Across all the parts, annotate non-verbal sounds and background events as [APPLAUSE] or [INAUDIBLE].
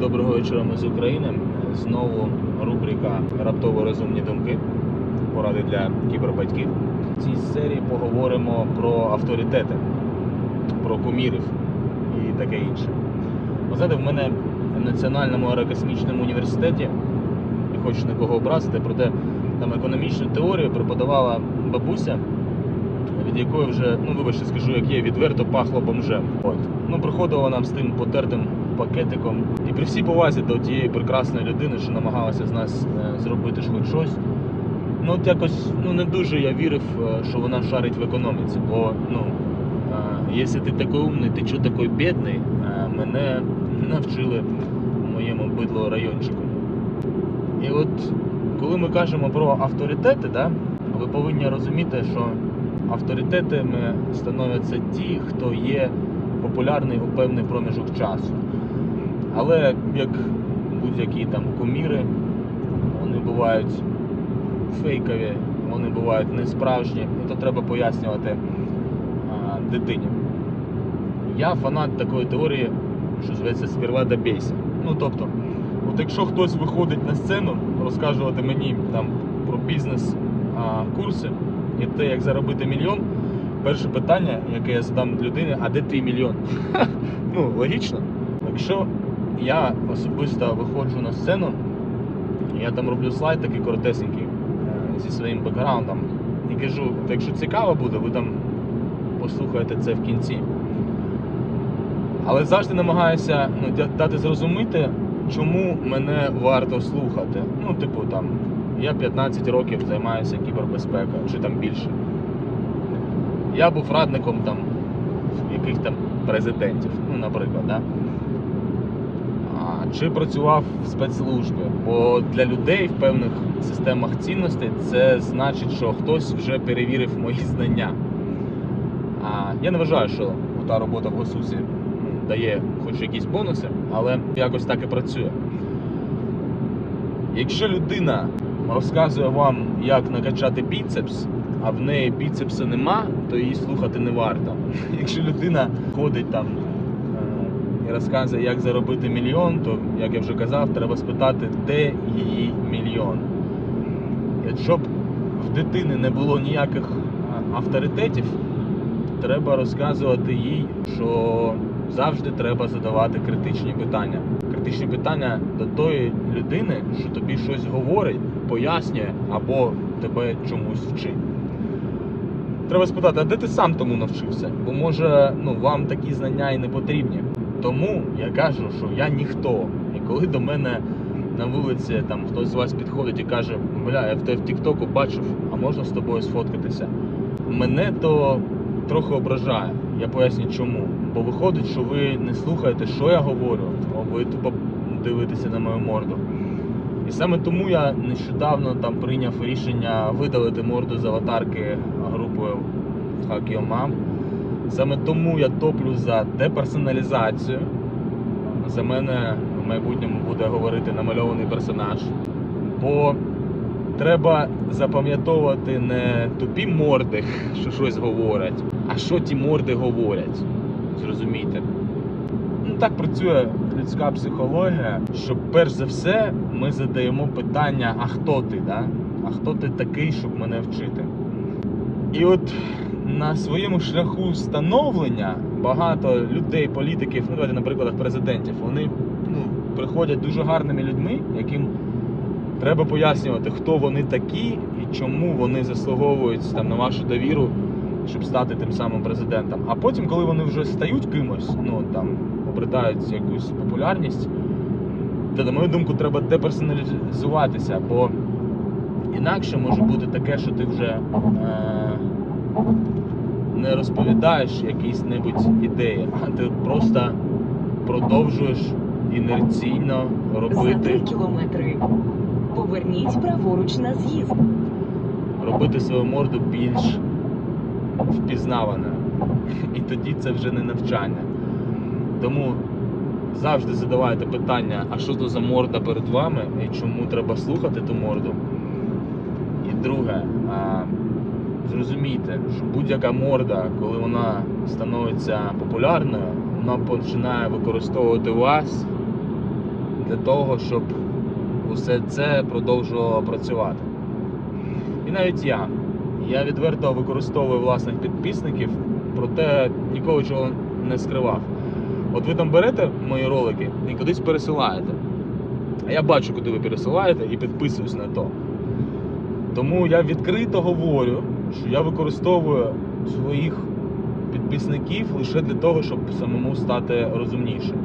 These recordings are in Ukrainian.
Доброго вечора, ми з України. Знову рубрика Раптово розумні думки. Поради для кібербатьків. В цій серії поговоримо про авторитети, про кумірів і таке інше. Ви знаєте, в мене в Національному аерокосмічному університеті, не хочу нікого образити, проте там економічну теорію преподавала бабуся, від якої вже, ну вибачте, скажу, як є, відверто пахло бомжем. От. Ну, приходила нам з тим потертим пакетиком. При всій повазі до тієї прекрасної людини, що намагалася з нас е, зробити ж хоч щось. Ну, от якось ну, не дуже я вірив, е, що вона шарить в економіці. Бо, ну, е, якщо ти такий умний, ти чого такий бідний, мене навчили моєму бидло райончику. І от коли ми кажемо про авторитети, да, ви повинні розуміти, що авторитетами становляться ті, хто є популярний у певний проміжок часу. Але як будь-які там куміри, вони бувають фейкові, вони бувають несправжні, і то треба пояснювати а, дитині. Я фанат такої теорії, що зветься сперва добейся. Ну тобто, от якщо хтось виходить на сцену розказувати мені там про бізнес-курси і те, як заробити мільйон, перше питання, яке я задам людині, а де твій мільйон? [LAUGHS] ну, логічно. Якщо я особисто виходжу на сцену, я там роблю слайд такий коротесенький е, зі своїм бекграундом і кажу, якщо цікаво буде, ви там послухаєте це в кінці. Але завжди намагаюся ну, дати зрозуміти, чому мене варто слухати. Ну, типу, там, я 15 років займаюся кібербезпекою, чи там більше. Я був радником там яких там президентів, ну, наприклад, да? Чи працював в спецслужбі. Бо для людей в певних системах цінностей це значить, що хтось вже перевірив мої знання. А, я не вважаю, що та робота в Госусі дає хоч якісь бонуси, але якось так і працює. Якщо людина розказує вам, як накачати біцепс, а в неї біцепса нема, то її слухати не варто. [LAUGHS] Якщо людина ходить там і розказує, як заробити мільйон, то, як я вже казав, треба спитати, де її мільйон. І щоб в дитини не було ніяких авторитетів, треба розказувати їй, що завжди треба задавати критичні питання. Критичні питання до тої людини, що тобі щось говорить, пояснює або тебе чомусь вчить. Треба спитати, а де ти сам тому навчився? Бо може ну, вам такі знання і не потрібні. Тому я кажу, що я ніхто. І коли до мене на вулиці там хтось з вас підходить і каже, бля, я в тебе в Тіктоку бачив, а можна з тобою сфоткатися? Мене то трохи ображає. Я поясню чому. Бо виходить, що ви не слухаєте, що я говорю, а ви тупо дивитеся на мою морду. І саме тому я нещодавно там прийняв рішення видалити морду з аватарки групою Mom. Саме тому я топлю за деперсоналізацію. За мене в майбутньому буде говорити намальований персонаж. Бо треба запам'ятовувати не тупі морди, [LAUGHS] що щось говорять, а що ті морди говорять. Зрозумійте. Ну, так працює людська психологія, що перш за все ми задаємо питання, а хто ти, да? а хто ти такий, щоб мене вчити. І от на своєму шляху становлення багато людей, політиків, ну давайте, наприклад, президентів, вони ну, приходять дуже гарними людьми, яким треба пояснювати, хто вони такі і чому вони заслуговують там, на вашу довіру, щоб стати тим самим президентом. А потім, коли вони вже стають кимось, ну там обретають якусь популярність, то, на мою думку, треба деперсоналізуватися, бо інакше може бути таке, що ти вже е- не розповідаєш якісь небудь ідеї, а ти просто продовжуєш інерційно За робити, 3 кілометри. Поверніть праворуч на з'їзд. робити свою морду більш впізнаваною. І тоді це вже не навчання. Тому завжди задавайте питання, а що то за морда перед вами і чому треба слухати ту морду. Друге, зрозумійте, що будь-яка морда, коли вона становиться популярною, вона починає використовувати вас для того, щоб усе це продовжувало працювати. І навіть я. Я відверто використовую власних підписників, проте ніколи чого не скривав. От ви там берете мої ролики і кудись пересилаєте. А я бачу, куди ви пересилаєте, і підписуюсь на то. Тому я відкрито говорю, що я використовую своїх підписників лише для того, щоб самому стати розумнішим.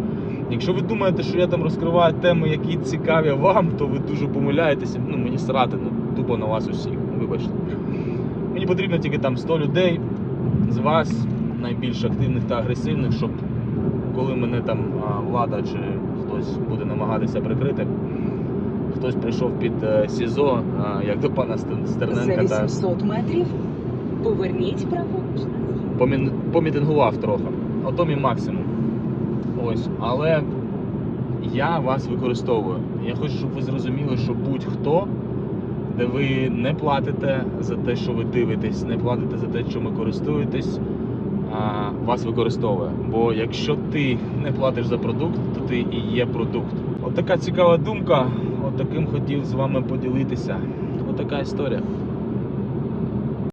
Якщо ви думаєте, що я там розкриваю теми, які цікаві вам, то ви дуже помиляєтеся. Ну, мені срати ну, тупо на вас усіх. Вибачте. Мені потрібно тільки там 100 людей з вас, найбільш активних та агресивних, щоб коли мене там влада чи хтось буде намагатися прикрити, хтось прийшов під е, СІЗО, як до пана Стер- За Стерненка, 800 метрів поверніть праворуч помін- помітингував трохи. Ото мій максимум. Ось. Але я вас використовую. Я хочу, щоб ви зрозуміли, що будь-хто, де ви не платите за те, що ви дивитесь, не платите за те, що ви користуєтесь, вас використовує. Бо якщо ти не платиш за продукт, то ти і є продукт. От така цікава думка. От таким хотів з вами поділитися. Отака історія.